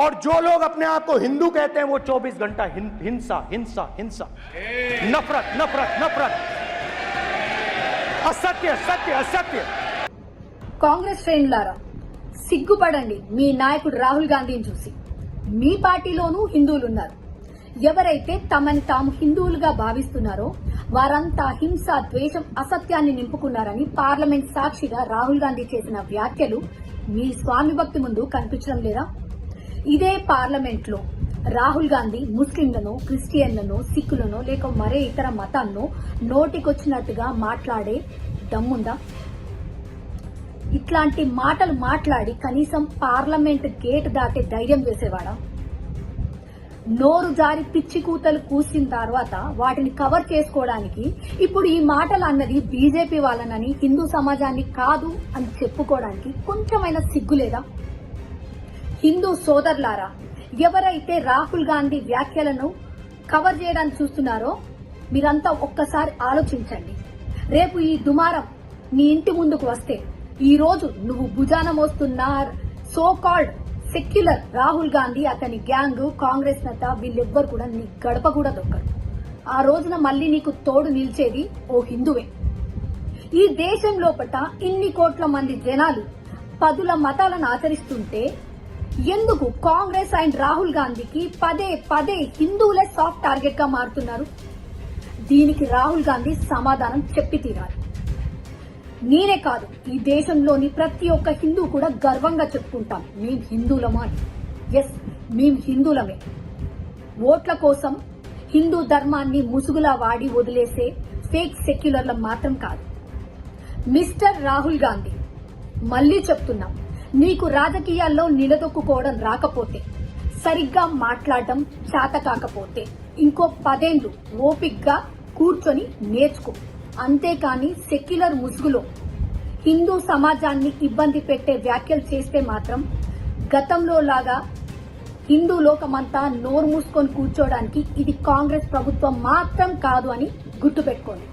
और जो लोग अपने आप को हिंदू कहते हैं वो 24 घंटा हिं- हिंसा हिंसा हिंसा नफरत नफरत नफरत असत्य सत्य असत्य కాంగ్రెస్ శ్రేణులారా సిగ్గుపడండి మీ నాయకుడు రాహుల్ గాంధీని చూసి మీ పార్టీలోనూ హిందువులు ఉన్నారు ఎవరైతే తమని తాము హిందువులుగా భావిస్తున్నారో వారంతా హింస ద్వేషం అసత్యాన్ని నింపుకున్నారని పార్లమెంట్ సాక్షిగా రాహుల్ గాంధీ చేసిన వ్యాఖ్యలు మీ స్వామి భక్తి ముందు కనిపించడం లేదా ఇదే పార్లమెంట్లో రాహుల్ గాంధీ ముస్లింలను క్రిస్టియన్లను సిక్కులను లేక మరే ఇతర మతాలను నోటికొచ్చినట్టుగా మాట్లాడే దమ్ముందా? ఇట్లాంటి మాటలు మాట్లాడి కనీసం పార్లమెంట్ గేట్ దాటే ధైర్యం చేసేవాడా? నోరు జారి పిచ్చి కూతలు కూసిన తర్వాత వాటిని కవర్ చేసుకోవడానికి ఇప్పుడు ఈ మాటలు అన్నది బీజేపీ వాళ్ళనని హిందూ సమాజాన్ని కాదు అని చెప్పుకోవడానికి కొంచెమైన సిగ్గు లేదా హిందూ సోదరులారా ఎవరైతే రాహుల్ గాంధీ వ్యాఖ్యలను కవర్ చేయడానికి చూస్తున్నారో మీరంతా ఒక్కసారి ఆలోచించండి. రేపు ఈ దుమారం నీ ఇంటి ముందుకు వస్తే ఈ రోజు నువ్వు భుజాన మోస్తున్న so called secular Rahul Gandhi అతని గ్యాంగ్ కాంగ్రెస్ నేత వీళ్ళెవ్వరు కూడా నీ గడప కూడా దొక్కరు. ఆ రోజున మళ్ళీ నీకు తోడు నిలిచేది ఓ హిందువే. ఈ దేశం లోపట ఇన్ని కోట్ల మంది జనాలు పదుల మతాలను ఆచరిస్తుంటే ఎందుకు కాంగ్రెస్ అండ్ రాహుల్ గాంధీకి పదే పదే హిందువులే సాఫ్ట్ టార్గెట్గా మారుతున్నారు? దీనికి రాహుల్ గాంధీ సమాధానం చెప్పి తీరాలి. నేనే కాదు ఈ దేశంలోని ప్రతి ఒక్క హిందూ కూడా గర్వంగా చెప్పుకుంటాం. మేం హిందువులమా? అని ఎస్ మేం హిందువులమే. ఓట్ల కోసం హిందూ ధర్మాన్ని ముసుగులా వాడి వదిలేసే ఫేక్ సెక్యులర్ల మాత్రం కాదు. మిస్టర్ రాహుల్ గాంధీ మళ్ళీ చెప్తున్నాం. నీకు రాజకీయాల్లో నిలదొక్కుకోవడం రాకపోతే సరిగ్గా మాట్లాడటం చేత కాకపోతే ఇంకో పదేండ్లు ఓపిక్గా కూర్చొని నేర్చుకో. అంతేకాని సెక్యులర్ ముసుగులో హిందూ సమాజాన్ని ఇబ్బంది పెట్టే వ్యాఖ్యలు చేస్తే మాత్రం గతంలో లాగా హిందూ లోకమంతా నోరు మూసుకొని కూర్చోడానికి ఇది కాంగ్రెస్ ప్రభుత్వం మాత్రం కాదు అని గుర్తుపెట్టుకోండి.